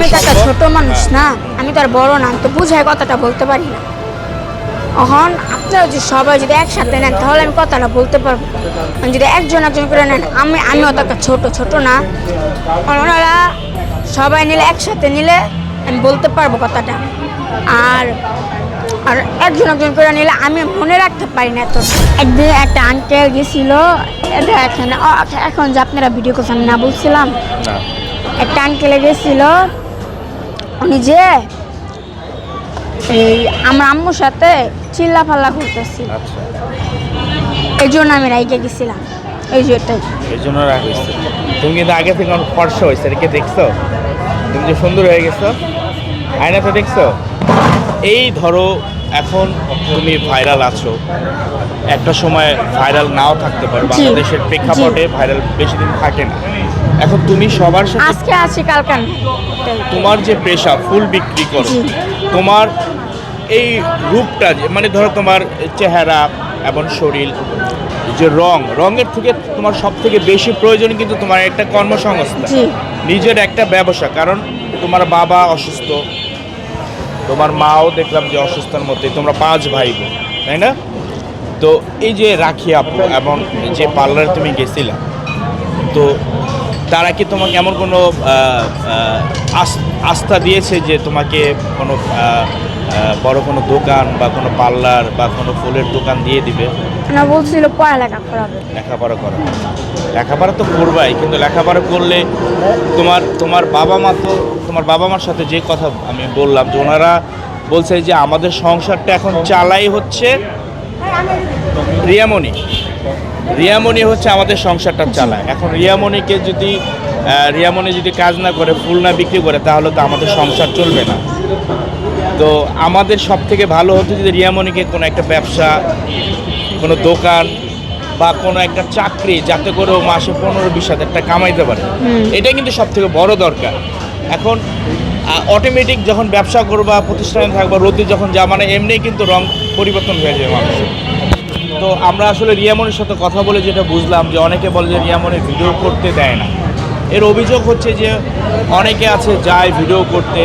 আমি তো একটা? ছোট মানুষ। না। আমি তো আর বড় না তো বুঝাই কথাটা বলতে পারি না। এখন আপনারা যদি সবাই যদি একসাথে নেন তাহলে আমি কথাটা বলতে পারব। যদি একজন একজন করে নেন আমি আমিও তো একটা ছোট ছোট না। ওনারা সবাই নিলে একসাথে নিলে আমি বলতে পারব কথাটা। আর আর একজন একজন করে নিলে আমি মনে রাখতে পারি না এত একদিন একটা আঙ্কেল গেছিল দেখেন এখন যে আপনারা ভিডিও করছেন না বলছিলাম? একটা আঙ্কেলে গেছিল উনি যে এই আমার আম্মুর সাথে চিল্লা ফাল্লা করতেছি। আচ্ছা। এই জন্য আমি রাইকে গেছিলাম। এই যে এটাই। এই জন্য রাগ হয়েছে তুমি কিন্তু আগে থেকে অনেক ফর্সা হয়েছে এটাকে দেখছ? তুমি যে সুন্দর হয়ে গেছো। আয়নাতে দেখছ? এই ধরো এখন তুমি ভাইরাল আছো। একটা সময় ভাইরাল নাও থাকতে পারো। বাংলাদেশের প্রেক্ষাপটে ভাইরাল বেশি দিন থাকে না। এখন তুমি সবার সাথে আজকে আছি কালকে নেই। তোমার যে পেশা ফুল বিক্রি করো তোমার এই রূপটা যে মানে ধরো তোমার চেহারা এবং শরীর যে রং রঙের থেকে তোমার সব থেকে বেশি প্রয়োজন কিন্তু তোমার একটা কর্মসংস্থান। নিজের একটা ব্যবসা কারণ তোমার বাবা অসুস্থ তোমার মাও দেখলাম যে অসুস্থার মধ্যে, তোমরা পাঁচ ভাই বোন তাই না? তো এই যে রাখি আপু এবং যে পার্লারে তুমি গেছিলা, তো তারা কি তোমাকে এমন কোনো আস্থা দিয়েছে যে তোমাকে কোনো বড় কোনো দোকান বা কোনো পার্লার বা কোনো ফুলের দোকান দিয়ে দিবে। না বলছিল পড়ালেখা করাবে। লেখাপড়া করা। লেখাপড়া তো করবাই কিন্তু লেখাপড়া করলে তোমার তোমার বাবা মা তো তোমার বাবা মার সাথে যে কথা আমি বললাম যে ওনারা বলছে যে আমাদের সংসারটা এখন চালাই হচ্ছে রিয়ামণি। রিয়ামণি হচ্ছে আমাদের সংসারটা চালায়। এখন রিয়ামণিকে যদি রিয়ামণি যদি কাজ না করে ফুল না বিক্রি করে তাহলে তো আমাদের সংসার চলবে না। তো আমাদের সব থেকে ভালো হতো যদি রিয়ামণিকে কোনো একটা ব্যবসা কোনো দোকান বা কোনো একটা চাকরি যাতে করে ও মাসে পনেরো বিশ হাজার টাকা কামাইতে পারে। এটা কিন্তু সব থেকে বড় দরকার। এখন অটোমেটিক যখন ব্যবসা করবা প্রতিষ্ঠানে থাকবা রোদে যখন যা মানে এমনি কিন্তু রং পরিবর্তন হয়ে যাবে মানুষের। তো আমরা আসলে রিয়ামনির সাথে কথা বলে যেটা বুঝলাম যে অনেকে বলে যে রিয়ামনি ভিডিও করতে দেয় না। এর অভিযোগ হচ্ছে যে অনেকে আছে যায় ভিডিও করতে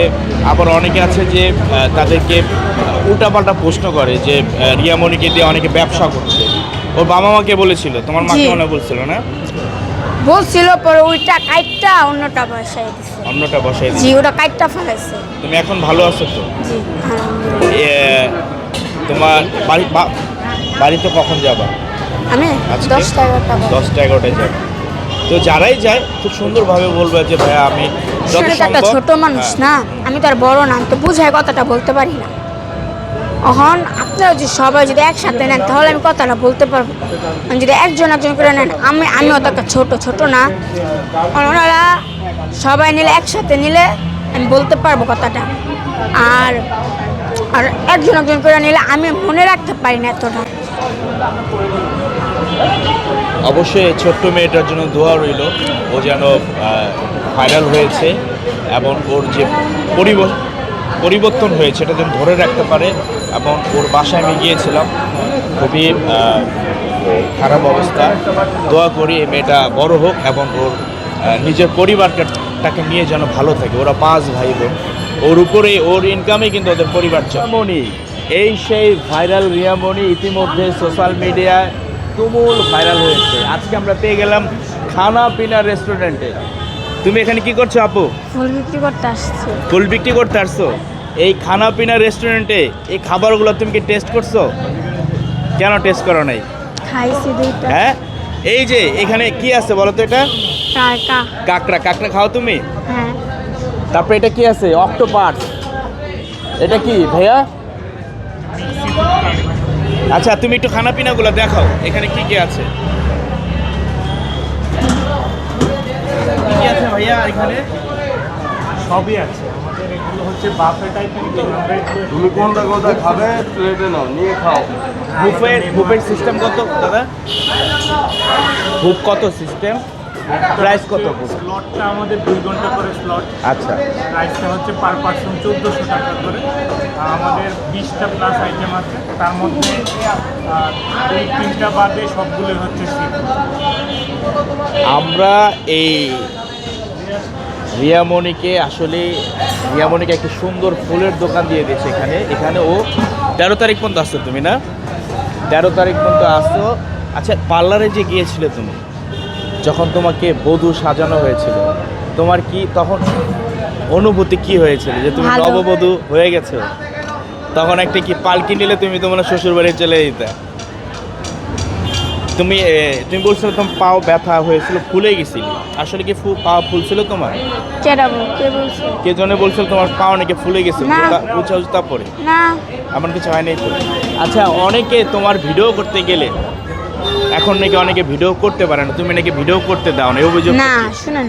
আবার অনেকে আছে যে তাদেরকে উল্টাপাল্টা প্রশ্ন করে যে রিয়ামণিকে দিয়ে অনেকে ব্যবসা করছে। ওর বাবা মাকে বলেছিল তোমার মাকে। মনে বলছিল না? বলছিল পরে ওইটা কাইটটা অন্যটা বসাই দিছে। অন্যটা বসাই দিছে। জি ওটা কাইটটা ফেলাইছে। তুমি এখন ভালো আছো তো? জি তোমার বাড়ি বাড়িতে কখন যাবা? আমি? দশটা এগারোটা। দশটা এগারোটায় যাবে। তো যারাই যায় খুব সুন্দরভাবে বলবে যে ভাইয়া আমি একটা ছোট মানুষ হ্যাঁ। না? আমি তো আর বড় না তো বুঝায় কথাটা বলতে পারি না। এখন আপনারা যদি সবাই যদি একসাথে নেন তাহলে আমি কথাটা বলতে পারব। যদি একজন একজন করে নেন আমি আমি তো একটা ছোট ছোট না। ওনারা সবাই নিলে একসাথে নিলে আমি বলতে পারব কথাটা। আর আর একজন একজন করে নিলে আমি মনে রাখতে পারি না এতটা। অবশ্যই ছোট্ট মেয়েটার জন্য দোয়া রইল। ও যেন ভাইরাল হয়েছে এবং ওর যে পরিব- পরিবর্তন হয়েছে, এটা যেন ধরে রাখতে পারে এবং ওর বাসায় আমি গিয়েছিলাম। খুবই খারাপ অবস্থা। দোয়া করি এই মেয়েটা বড় হোক এবং ওর নিজের পরিবারটাকে নিয়ে যেন ভালো থাকে। ওরা পাঁচ ভাই বোন। ওর উপরে ওর ইনকামে কিন্তু ওদের পরিবার রিয়ামণি, এই সেই ভাইরাল রিয়ামণি ইতিমধ্যে সোশ্যাল মিডিয়ায় তুমুল ভাইরাল হয়েছে। আজকে আমরা পেয়ে গেলাম খানা পিনা রেস্টুরেন্টে তুমি এখানে কি করছ আপু? ফুল বিক্রি করতে আসছে। ফুল বিক্রি করতে আসছো? এই খানা পিনা রেস্টুরেন্টে এই খাবারগুলো তুমি কি টেস্ট করছ? কেন টেস্ট করো নাই? খাইছি দুইটা। হ্যাঁ? এই যে এখানে কি আছে বলো তো এটা? কাঁকড়া। কাঁকড়া খাও তুমি? হ্যাঁ। তারপরে এটা কি আছে? অক্টোপাস এটা কি ভাইয়া? আচ্ছা তুমি একটু খানা পিনাগুলো দেখাও এখানে কি কি আছে? কি আছে ভাইয়া এখানে? সবই আছে। আমাদের এগুলো হচ্ছে বাফে টাইপের তুমি কোনটা কোনটা খাবে প্লেটে নাও নিয়ে খাও। বুফে বুফের সিস্টেম কত দাদা? বুফ কত সিস্টেম প্রাইস কত স্লটটা আমাদের দুই ঘণ্টা করে স্লট আচ্ছা। প্রাইসটা হচ্ছে পার পার্সন চোদ্দোশো টাকা করে। আমাদের বিশটা প্লাস আইটেম আছে। তার মধ্যে দুই তিনটা বাদে সবগুলোই হচ্ছে আমরা এই রিয়ামণিকে আসলে রিয়ামণিকে একটা সুন্দর ফুলের দোকান দিয়ে দিয়েছে এখানে। এখানে ও তেরো তারিখ পর্যন্ত আসছো তুমি না? তেরো তারিখ পর্যন্ত আসছো আচ্ছা পার্লারে যে গিয়েছিলে তুমি? যখন তোমাকে বধূ সাজানো হয়েছিল তোমার কি তখন অনুভূতি কি হয়েছিল যে তুমি ভালো। নববধূ হয়ে গেছো? তখন একটা কি পালকি নিলে তুমি তোমার শ্বশুর বাড়ি চলে যেতে? তুমি এ, তুমি বলছিলে তোমার পাও ব্যথা হয়েছিল ফুলে গেছিল। আসলে কি ফু পা ফুলছিল তোমার? বল কে বলছে? কে জনে বলছিল তোমার পা অনেকে ফুলে গেছে না। উঁচা উঁচা পরে? না। এমন কিছু হয়নি তো? আচ্ছা অনেকে তোমার ভিডিও করতে গেলে এখন নাকি অনেকে ভিডিও করতে পারে না। তুমি নাকি ভিডিও করতে দাও না এই অভিযোগ না শুনেন।